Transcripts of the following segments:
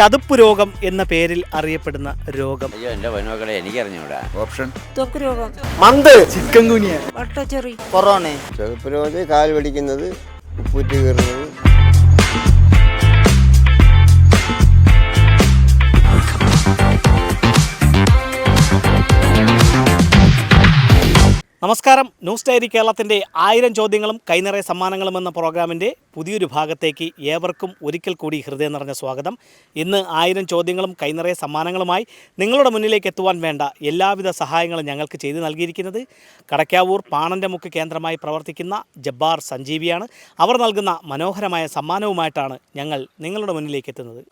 ചതുപ്പ് രോഗം എന്ന പേരിൽ അറിയപ്പെടുന്ന രോഗം. അയ്യോ എനിക്കറിഞ്ഞൂടാ. ഓപ്ഷൻ? ത്വക്ക് രോഗം. മന്ത്. Chicken corona. ചുവപ്പ് രോഗം കാൽ പിടിക്കുന്നത് ഉപ്പൂറ്റി കയറുന്നത് നമസ്കാരം. ന്യൂസ് ഡയറി കേരളത്തിന്റെ ആയിരം ചോദ്യങ്ങളും കൈനിറയ സമ്മാനങ്ങളും എന്ന പ്രോഗ്രാമിന്റെ പുതിയൊരു ഭാഗത്തേക്ക് ഏവർക്കും ഒരിക്കൽ കൂടി ഹൃദയം നിറഞ്ഞ സ്വാഗതം. ഇന്ന് ആയിരം ചോദ്യങ്ങളും കൈനിറയ സമ്മാനങ്ങളുമായി നിങ്ങളുടെ മുന്നിലേക്ക് എത്തുവാൻ വേണ്ട എല്ലാവിധ സഹായങ്ങളും ഞങ്ങൾക്ക് ചെയ്തു നൽകിയിരിക്കുന്നത് കടക്കാവൂർ പാണന്റെ മുക്ക് കേന്ദ്രമായി പ്രവർത്തിക്കുന്ന ജബ്ബാർ സഞ്ജീവിയാണ്. അവർ നൽകുന്ന മനോഹരമായ സമ്മാനവുമായിട്ടാണ് ഞങ്ങൾ നിങ്ങളുടെ മുന്നിലേക്ക് എത്തുന്നത്.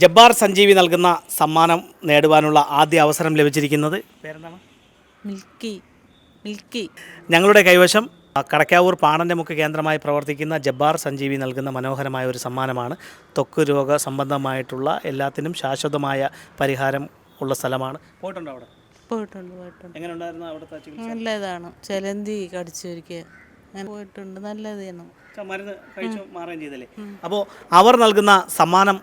ജബ്ബാർ സഞ്ജീവി നൽകുന്ന സമ്മാനം നേടുവാനുള്ള ആദ്യ അവസരം ലഭിച്ചിരിക്കുന്നത് പേരെന്താണ്? മിൽക്കി. മിൽക്കി. ഞങ്ങളുടെ കൈവശം കടക്കാവൂർ പാണന്റെ മുക്ക് കേന്ദ്രമായി പ്രവർത്തിക്കുന്ന ജബ്ബാർ സഞ്ജീവി നൽകുന്ന മനോഹരമായ ഒരു സമ്മാനമാണ്. ത്വക്ക് രോഗ സംബന്ധമായിട്ടുള്ള എല്ലാത്തിനും ശാശ്വതമായ പരിഹാരം ഉള്ള സ്ഥലമാണ്. പോയിട്ടുണ്ടോ അവിടെ? പോയിട്ടുണ്ട് പോയിട്ടുണ്ട്. എങ്ങനെ ഉണ്ടായിരുന്നു അവിടുത്തെ ചികിത്സ? നല്ലതാണ്. ചെലന്തി കടിച്ചൊരിക്കുക ഞാൻ പോയിട്ടുണ്ട് നല്ലതാണ് മരുന്ന് കഴിച്ചു മാറുകയും ചെയ്തല്ലേ? അപ്പോൾ അവർ നൽകുന്ന സമ്മാനം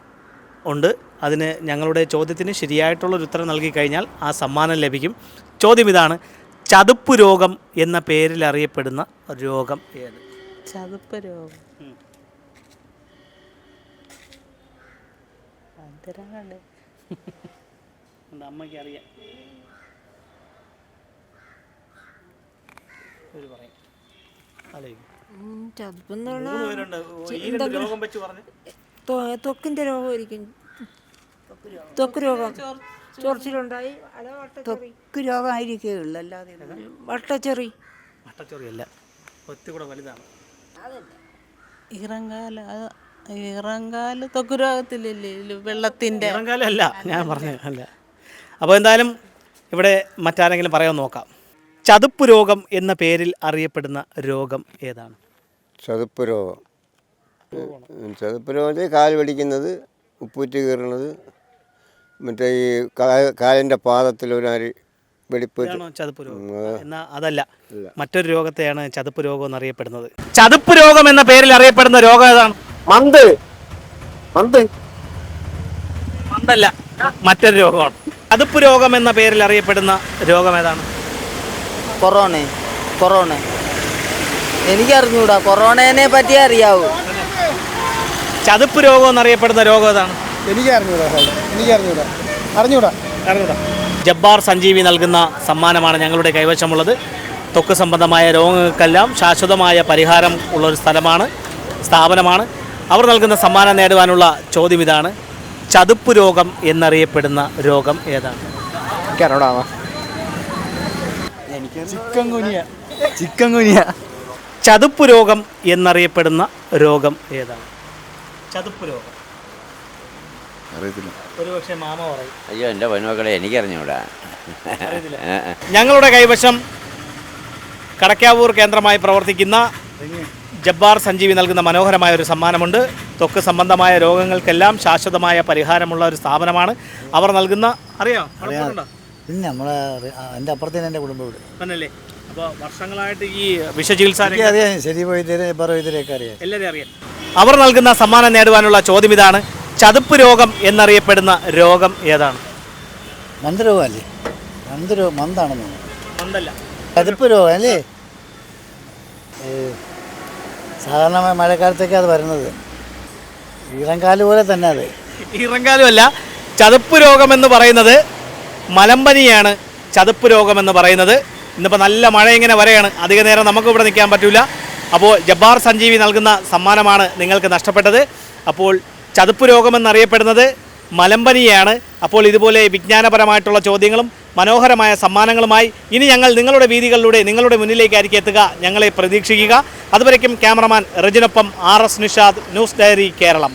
ഉണ്ട്. അതിന് ഞങ്ങളുടെ ചോദ്യത്തിന് ശരിയായിട്ടുള്ളൊരു ഉത്തരം നൽകി കഴിഞ്ഞാൽ ആ സമ്മാനം ലഭിക്കും. ചോദ്യം ഇതാണ് ചതുപ്പ് രോഗം എന്ന പേരിൽ അറിയപ്പെടുന്ന രോഗം ഏത്? ചതുപ്പ് രോഗം. അമ്മയ്ക്ക് അറിയാം. പറയും. ചതുപ്പ് ത്വക്കിന്റെ രോഗമായിരിക്കും. ത്വക്ക് രോഗം. ചൊറിച്ചിലുണ്ടായി. വട്ടച്ചെറി. ത്വക്ക് രോഗമായിരിക്കുകയുള്ളൂ അല്ലാതെ വട്ടച്ചെറി. വട്ടച്ചെറിയല്ല. ഒത്തി കൂടെ വലുതാണ്. ഇറങ്കാല ഇറങ്കാൽ ത്വക്ക് രോഗത്തിലല്ലേ? വെള്ളത്തിന്റെ. വെള്ളത്തിന്റെ ഇറങ്കാലം അല്ല ഞാൻ പറഞ്ഞു അല്ല. അപ്പോൾ എന്തായാലും ഇവിടെ മറ്റാരെങ്കിലും പറയാൻ നോക്കാം. ചതുപ്പ് രോഗം എന്ന പേരിൽ അറിയപ്പെടുന്ന രോഗം ഏതാണ്? ചതുപ്പ് രോഗം. ഉം, കാൽ പിടിക്കുന്നത് ഉപ്പൂറ്റി കീറുന്നത് മറ്റേ ഈ കാലിന്റെ പാദത്തിൽ ഒരു അരി വെടിപ്പ് അതല്ല. മറ്റൊരു രോഗത്തെയാണ് ചതുപ്പ് രോഗം എന്നറിയപ്പെടുന്നത്. ചതുപ്പ് രോഗം എന്ന പേരിൽ അറിയപ്പെടുന്ന രോഗം ഏതാണ്? മന്ത്. മന്ത്. മന്തല്ല മറ്റൊരു രോഗമാണ്. ചതുപ്പ് രോഗം എന്ന പേരിൽ അറിയപ്പെടുന്ന രോഗം ഏതാണ്? കൊറോണ. കൊറോണ. എനിക്കറിഞ്ഞൂടാ. കൊറോണേനെ പറ്റി അറിയാവൂ. ചതുപ്പ് രോഗം എന്നറിയപ്പെടുന്ന രോഗം ഏതാണ്? എനിക്ക് അറിഞ്ഞൂടാ സാർ എനിക്ക് അറിഞ്ഞൂടാ. അറിഞ്ഞൂടാ. അറിഞ്ഞൂടാ ജബ്ബാർ സഞ്ജീവി നൽകുന്ന സമ്മാനമാണ് ഞങ്ങളുടെ കൈവശമുള്ളത്. തൊക്ക് സംബന്ധമായ രോഗങ്ങൾക്കെല്ലാം ശാശ്വതമായ പരിഹാരം ഉള്ള ഒരു സ്ഥലമാണ് സ്ഥാപനമാണ്. അവർ നൽകുന്ന സമ്മാനം നേടുവാനുള്ള ചോദ്യം ഇതാണ്. ചതുപ്പ് രോഗം എന്നറിയപ്പെടുന്ന രോഗം ഏതാണ്? ചിക്കൻ കുനിയ ചിക്കൻ കുനിയ ചതുപ്പ് രോഗം എന്നറിയപ്പെടുന്ന രോഗം ഏതാണ്? ചതുപ്പ് രോഗം. അറിയത്തില്ല. ഒരുപക്ഷെ മാമ പറയും. അയ്യോ എന്റെ പൊന്നുമക്കളെ എനിക്കറിഞ്ഞൂടാ. ഞങ്ങളുടെ കൈവശം കടക്കാവൂർ കേന്ദ്രമായി പ്രവർത്തിക്കുന്ന ജബ്ബാർ സഞ്ജീവി നൽകുന്ന മനോഹരമായ ഒരു സമ്മാനമുണ്ട്. ത്വക്ക് സംബന്ധമായ രോഗങ്ങൾക്കെല്ലാം ശാശ്വതമായ പരിഹാരമുള്ള ഒരു സ്ഥാപനമാണ്. അവർ നൽകുന്ന അറിയാം? പിന്നെ നമ്മളെ എന്റെ അപ്പുറത്തേന് എന്റെ കുടുംബം വീട് തന്നല്ലേ അപ്പോൾ വർഷങ്ങളായിട്ട് ഈ വിഷചികിത്സ എനിക്ക് അറിയാം. ശരി വൈദ്യരെ പറ വൈദ്യരെയൊക്കെ അറിയാം. എല്ലാവരെയും അറിയാം. അവർ നൽകുന്ന സമ്മാനം നേടുവാനുള്ള ചോദ്യം ഇതാണ്. ചതുപ്പ് രോഗം എന്നറിയപ്പെടുന്ന രോഗം ഏതാണ്? മന്ദരോഗമല്ലേ? മന്ദരോ മന്ദാണെന്ന് മന്ദല്ല. കതുപ്പ് രോഗം അല്ലേ? സാധാരണ മഴക്കാലത്തൊക്കെ അത് വരുന്നത്. ഈറങ്കാല പോലെ തന്നെ അത്. ഈറങ്കാലുമല്ല ചതുപ്പ് രോഗം എന്ന് പറയുന്നത് മലമ്പനിയാണ് ചതുപ്പ് രോഗം എന്ന് പറയുന്നത്. ഇന്നിപ്പോൾ നല്ല മഴ ഇങ്ങനെ വരെയാണ്. അധിക നേരം നമുക്ക് ഇവിടെ നിൽക്കാൻ പറ്റില്ല അപ്പോൾ ജബ്ബാർ സഞ്ജീവി നൽകുന്ന സമ്മാനമാണ് നിങ്ങൾക്ക് നഷ്ടപ്പെട്ടത്. അപ്പോൾ ചതുപ്പ് രോഗമെന്നറിയപ്പെടുന്നത് മലമ്പനിയാണ്. അപ്പോൾ ഇതുപോലെ വിജ്ഞാനപരമായിട്ടുള്ള ചോദ്യങ്ങളും മനോഹരമായ സമ്മാനങ്ങളുമായി ഇനി ഞങ്ങൾ നിങ്ങളുടെ വീതികളിലൂടെ നിങ്ങളുടെ മുന്നിലേക്കായിരിക്കും എത്തുക. ഞങ്ങളെ പ്രതീക്ഷിക്കുക. അതുവരയ്ക്കും cameraman റജിനൊപ്പം R S Nishad news diary Keralam.